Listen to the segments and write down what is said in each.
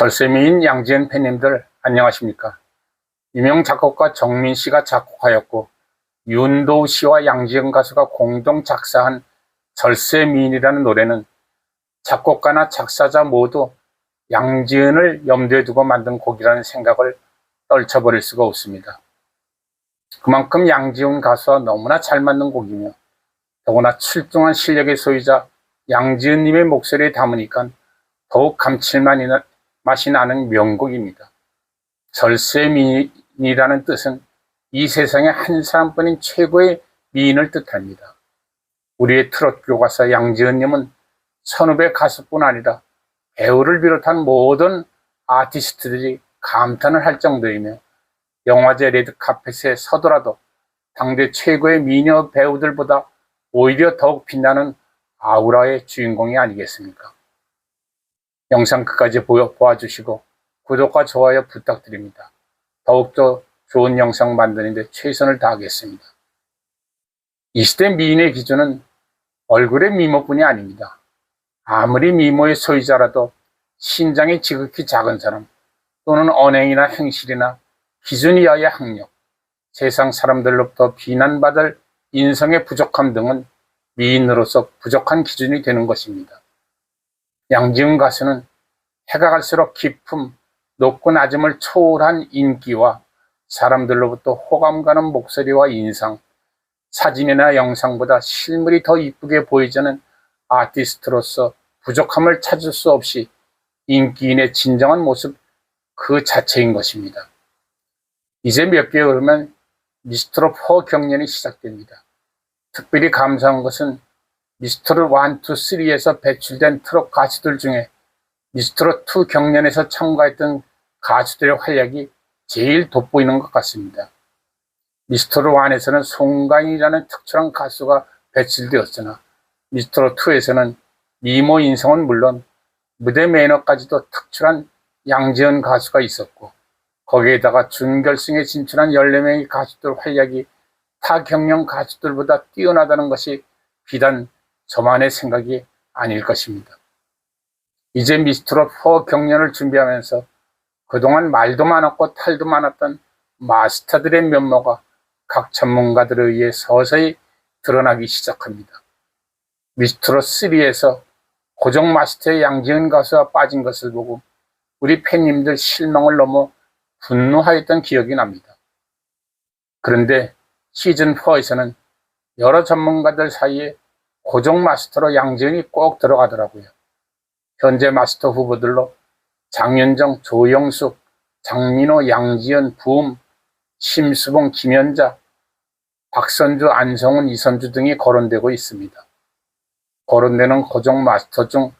절세미인 양지은 팬님들 안녕하십니까? 유명 작곡가 정민 씨가 작곡하였고 윤도우 씨와 양지은 가수가 공동 작사한 절세미인이라는 노래는 작곡가나 작사자 모두 양지은을 염두에 두고 만든 곡이라는 생각을 떨쳐버릴 수가 없습니다. 그만큼 양지은 가수와 너무나 잘 맞는 곡이며 더구나 출중한 실력의 소유자 양지은님의 목소리에 담으니까 더욱 감칠맛이 나- 맛이 나는 명곡입니다. 절세 미인이라는 뜻은 이 세상에 한 사람뿐인 최고의 미인을 뜻합니다. 우리의 트롯 교과서 양지은님은 선후배 가수뿐 아니라 배우를 비롯한 모든 아티스트들이 감탄을 할 정도이며 영화제 레드카펫에 서더라도 당대 최고의 미녀 배우들보다 오히려 더욱 빛나는 아우라의 주인공이 아니겠습니까? 영상 끝까지 보여, 보아주시고 구독과 좋아요 부탁드립니다. 더욱더 좋은 영상 만드는 데 최선을 다하겠습니다. 이 시대 미인의 기준은 얼굴의 미모뿐이 아닙니다. 아무리 미모의 소유자라도 신장이 지극히 작은 사람 또는 언행이나 행실이나 기준 이하의 학력, 세상 사람들로부터 비난받을 인성의 부족함 등은 미인으로서 부족한 기준이 되는 것입니다. 양지은 가수는 해가 갈수록 깊음, 높고 낮음을 초월한 인기와 사람들로부터 호감 가는 목소리와 인상, 사진이나 영상보다 실물이 더 이쁘게 보이자는 아티스트로서 부족함을 찾을 수 없이 인기인의 진정한 모습 그 자체인 것입니다. 이제 몇 개월 후면 미스트롯 4 경연이 시작됩니다. 특별히 감사한 것은 미스트롯 1, 2, 3에서 배출된 트롯 가수들 중에 미스트롯 2 경연에서 참가했던 가수들의 활약이 제일 돋보이는 것 같습니다. 미스트롯 1에서는 송가인이라는 특출한 가수가 배출되었으나 미스트롯 2에서는 미모 인성은 물론 무대 매너까지도 특출한 양지연 가수가 있었고 거기에다가 준결승에 진출한 14명의 가수들 활약이 타 경연 가수들보다 뛰어나다는 것이 비단 저만의 생각이 아닐 것입니다. 이제 미스트롯 4 경연을 준비하면서 그동안 말도 많았고 탈도 많았던 마스터들의 면모가 각 전문가들에 의해 서서히 드러나기 시작합니다. 미스트롯 3에서 고정 마스터의 양지은 가수가 빠진 것을 보고 우리 팬님들 실망을 넘어 분노하였던 기억이 납니다. 그런데 시즌 4에서는 여러 전문가들 사이에 고정 마스터로 양지은이 꼭 들어가더라고요. 현재 마스터 후보들로 장윤정, 조영숙, 장민호, 양지연, 부음, 심수봉, 김연자, 박선주, 안성훈, 이선주 등이 거론되고 있습니다. 거론되는 고정 마스터 중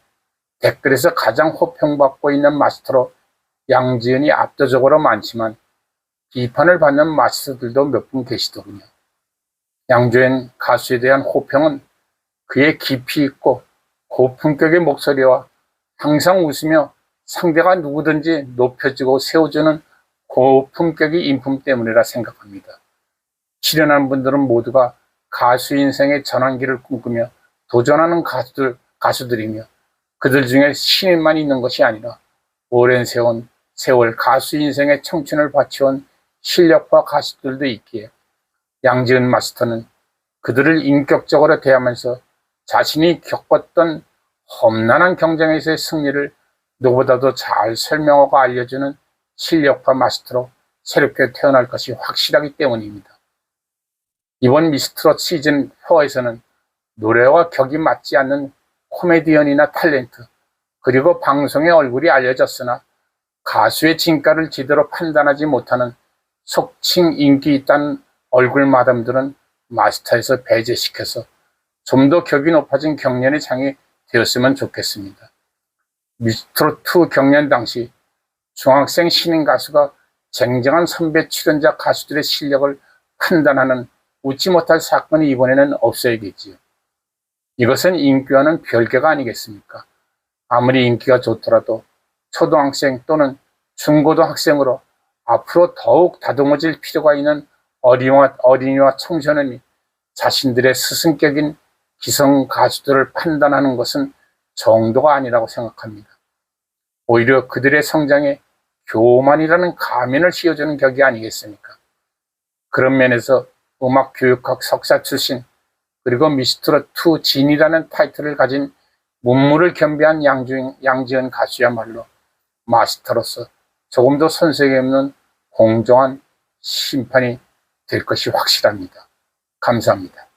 댓글에서 가장 호평받고 있는 마스터로 양지연이 압도적으로 많지만 비판을 받는 마스터들도 몇 분 계시더군요. 양조연 가수에 대한 호평은 그의 깊이 있고 고품격의 목소리와 항상 웃으며 상대가 누구든지 높여주고 세워주는 고품격의 인품 때문이라 생각합니다. 출연한 분들은 모두가 가수 인생의 전환기를 꿈꾸며 도전하는 가수들, 가수들이며 그들 중에 신인만 있는 것이 아니라 오랜 세월, 세월 가수 인생의 청춘을 바치온 실력파 가수들도 있기에 양지은 마스터는 그들을 인격적으로 대하면서 자신이 겪었던 험난한 경쟁에서의 승리를 누구보다도 잘 설명하고 알려주는 실력파 마스터로 새롭게 태어날 것이 확실하기 때문입니다. 이번 미스트롯 시즌 4에서는 노래와 격이 맞지 않는 코미디언이나 탤런트, 그리고 방송의 얼굴이 알려졌으나 가수의 진가를 제대로 판단하지 못하는 속칭 인기 있다는 얼굴 마담들은 마스터에서 배제시켜서 좀 더 격이 높아진 경연의 장이 되었으면 좋겠습니다. 미스트롯2 경연 당시 중학생 신인 가수가 쟁쟁한 선배 출연자 가수들의 실력을 판단하는 웃지 못할 사건이 이번에는 없어야겠지요. 이것은 인기와는 별개가 아니겠습니까? 아무리 인기가 좋더라도 초등학생 또는 중고등 학생으로 앞으로 더욱 다듬어질 필요가 있는 어린이와 청소년이 자신들의 스승격인 기성 가수들을 판단하는 것은 정도가 아니라고 생각합니다. 오히려 그들의 성장에 교만이라는 가면을 씌워주는 격이 아니겠습니까? 그런 면에서 음악교육학 석사 출신 그리고 미스트롯2 진이라는 타이틀을 가진 문물을 겸비한 양주, 양지은 가수야말로 마스터로서 조금 더 손색이 없는 공정한 심판이 될 것이 확실합니다. 감사합니다.